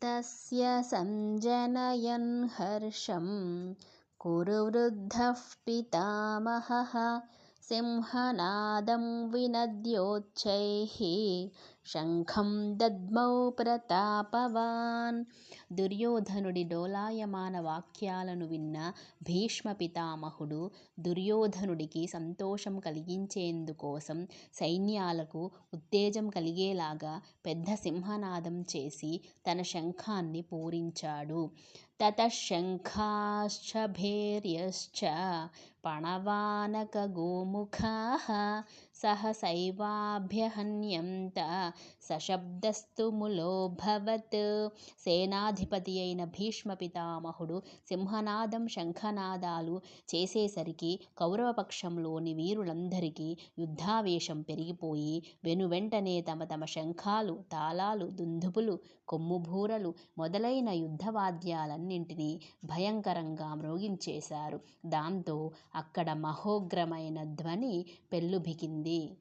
तस्य सञ्जनयन् हर्षं कुरुवृद्धः पितामहः सिंहनादं विनद्योच्चैः శంఖం దద్మౌ ప్రతాపవాన్. దుర్యోధనుడి డోలాయమాన వాక్యాలను విన్న భీష్మ పితామహుడు దుర్యోధనుడికి సంతోషం కలిగించేందుకోసం సైన్యాలకు ఉత్తేజం కలిగేలాగా పెద్ద సింహనాదం చేసి తన శంఖాన్ని పూరించాడు. తతశంఖాశ్చ భేర్యశ్చ సహ సహసైవాభ్యహన్యంత సశబ్దస్తుములోభవత్ సేనాధిపతి అయిన భీష్మ పితామహుడు సింహనాదం శంఖనాదాలు చేసేసరికి కౌరవపక్షంలోని వీరులందరికీ యుద్ధావేశం పెరిగిపోయి వెనువెంటనే తమ తమ శంఖాలు తాళాలు దుందుపులు కొమ్ముబూరలు మొదలైన యుద్ధవాద్యాలన్నింటినీ భయంకరంగా మ్రోగించేశారు. దాంతో అక్కడ మహోగ్రమైన ధ్వని పెల్లుబికింది